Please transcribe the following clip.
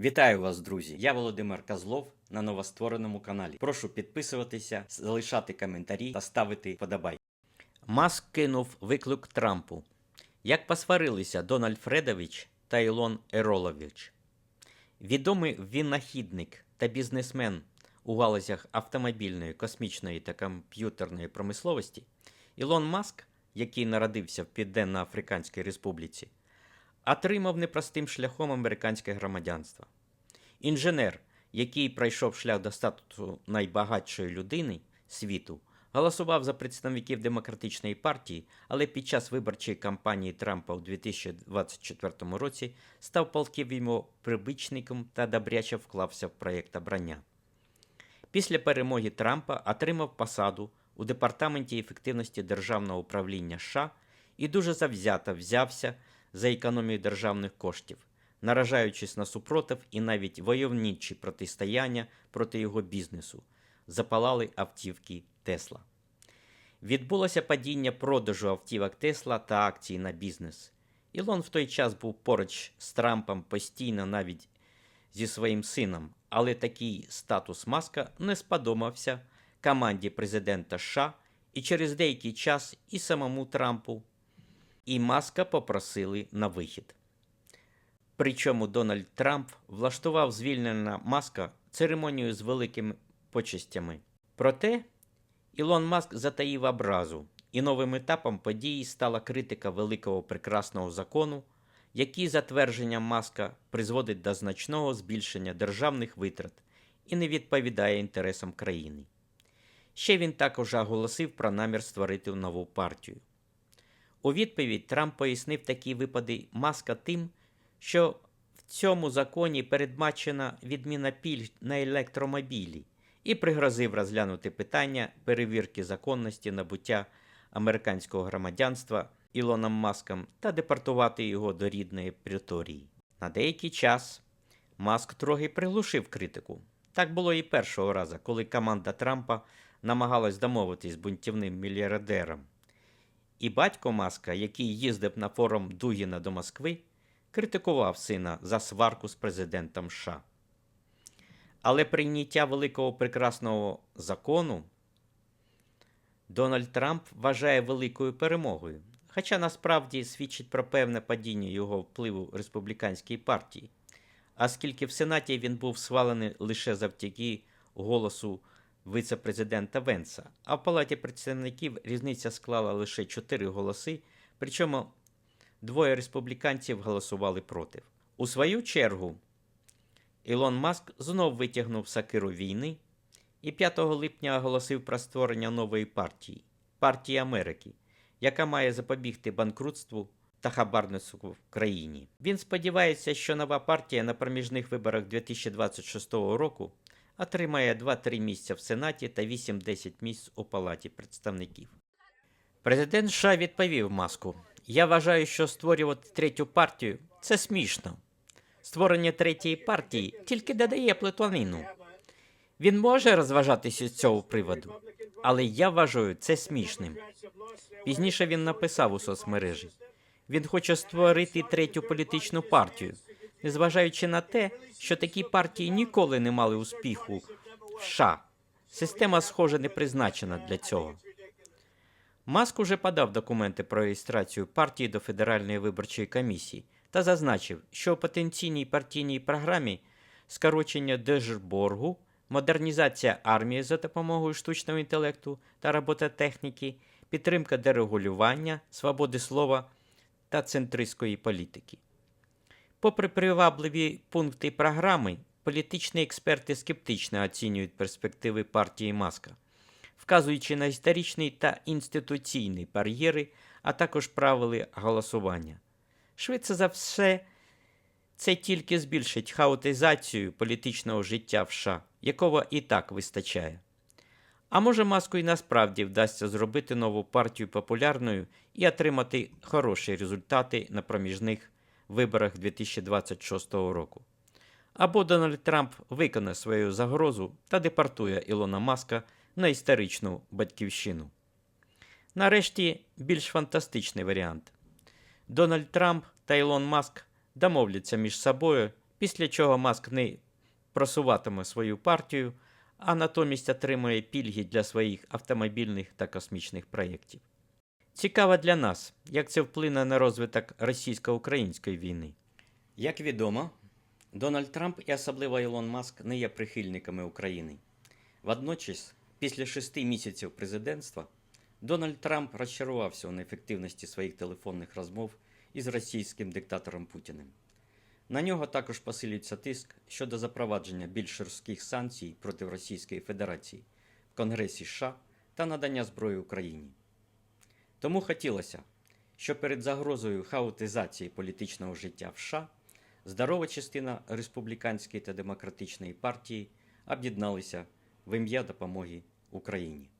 Вітаю вас, друзі! Я Володимир Козлов на новоствореному каналі. Прошу підписуватися, залишати коментарі та ставити вподобайки. Маск кинув виклик Трампу. Як посварилися Дональд Фредович та Ілон Еролович. Відомий винахідник та бізнесмен у галузях автомобільної, космічної та комп'ютерної промисловості Ілон Маск, який народився в Південно-Африканській Республіці, отримав непростим шляхом американське громадянство. Інженер, який пройшов шлях до статусу найбагатшої людини світу, голосував за представників демократичної партії, але під час виборчої кампанії Трампа у 2024 році став палким йому прибичником та добряче вклався в проєкт обрання. Після перемоги Трампа отримав посаду у департаменті ефективності державного управління США і дуже завзято взявся за економію державних коштів, наражаючись на супротив і навіть войовничі протистояння проти його бізнесу, запалали автівки Тесла. Відбулося падіння продажу автівок Тесла та акцій на бізнес. Ілон в той час був поруч з Трампом постійно навіть зі своїм сином, але такий статус Маска не сподобався команді президента США і через деякий час і самому Трампу, і Маска попросили на вихід. Причому Дональд Трамп влаштував звільнення Маска церемонію з великими почестями. Проте Ілон Маск затаїв образу, і новим етапом події стала критика великого прекрасного закону, який, за твердженням Маска, призводить до значного збільшення державних витрат і не відповідає інтересам країни. Ще він також оголосив про намір створити нову партію. У відповідь Трамп пояснив такі випади Маска тим, що в цьому законі передбачена відміна пільг на електромобілі і пригрозив розглянути питання перевірки законності набуття американського громадянства Ілоном Маском та депортувати його до рідної Преторії. На деякий час Маск трохи приглушив критику. Так було і першого разу, коли команда Трампа намагалась домовитись з бунтівним мільярдером. І батько Маска, який їздив на форум Дугіна до Москви, критикував сина за сварку з президентом США. Але прийняття великого прекрасного закону Дональд Трамп вважає великою перемогою, хоча насправді свідчить про певне падіння його впливу в республіканській партії, оскільки в Сенаті він був схвалений лише завдяки голосу віце-президента Венса, а в Палаті представників різниця склала лише 4 голоси, причому двоє республіканців голосували проти. У свою чергу Ілон Маск знов витягнув сакиру війни і 5 липня оголосив про створення нової партії партії Америки, яка має запобігти банкрутству та хабарництву в країні. Він сподівається, що нова партія на проміжних виборах 2026 року отримає 2-3 місця в Сенаті та 8-10 місць у Палаті представників. Президент США відповів маску: Я вважаю, що створювати третю партію це смішно. Створення третьої партії тільки додає плутанину. Він може розважатися з цього приводу, але я вважаю це смішним. Пізніше він написав у соцмережі: він хоче створити третю політичну партію, незважаючи на те, що такі партії ніколи не мали успіху в США. Система, схоже, не призначена для цього. Маск уже подав документи про реєстрацію партії до Федеральної виборчої комісії та зазначив, що у потенційній партійній програмі скорочення держборгу, модернізація армії за допомогою штучного інтелекту та робототехніки, підтримка дерегулювання, свободи слова та центристської політики. Попри привабливі пункти програми, політичні експерти скептично оцінюють перспективи партії Маска, вказуючи на історичні та інституційні бар'єри, а також правили голосування. Швидше за все, це тільки збільшить хаотизацію політичного життя в США, якого і так вистачає. А може, маску і насправді вдасться зробити нову партію популярною і отримати хороші результати на проміжних виборах 2026 року. Або Дональд Трамп виконає свою загрозу та депортує Ілона Маска на історичну батьківщину. Нарешті більш фантастичний варіант. Дональд Трамп та Ілон Маск домовляться між собою після чого Маск не просуватиме свою партію, а натомість отримує пільги для своїх автомобільних та космічних проєктів. Цікаво для нас, як це вплине на розвиток російсько-української війни. Як відомо, Дональд Трамп і особливо Ілон Маск не є прихильниками України. Водночас, після шести місяців президентства, Дональд Трамп розчарувався у неефективності своїх телефонних розмов із російським диктатором Путіним. На нього також посилюється тиск щодо запровадження більш жорстких санкцій проти Російської Федерації в Конгресі США та надання зброї Україні. Тому хотілося, щоб перед загрозою хаотизації політичного життя в США здорова частина республіканської та демократичної партії об'єдналися в ім'я допомоги Україні.